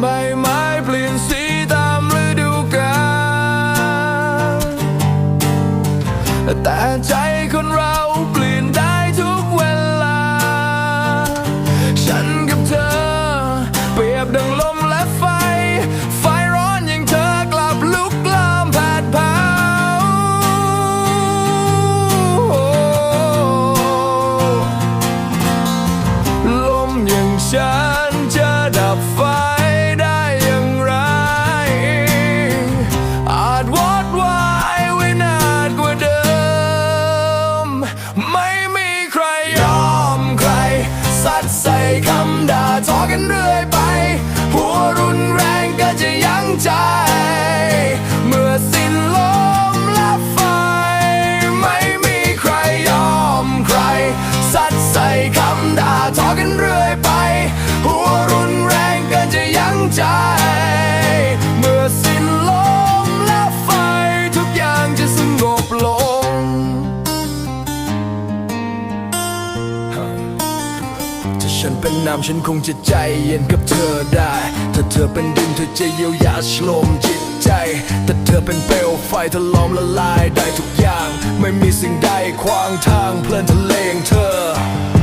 ใบไม้เปลี่ยนสีตามฤดูกาลแต่ใจคนเราเปลี่ยน กันเรื่อยไป หัวรุนแรงก็จะยั้งใจ เมื่อสิ้นลมและไฟ ไม่มีใครยอมใคร สัดใส่คำด่าทอกันเรื่อยไป หัวรุนแรงก็จะยั้งใจ น้ำฉันคงจะใจเย็นกับเธอได้ ถ้าเธอเป็นดินเธอจะเยียวยาชลมจิตใจ แต่เธอเป็นเปลวไฟเธอล้อมละลายได้ทุกอย่าง ไม่มีสิ่งใดขวางทางเพลินทะเลงเธอ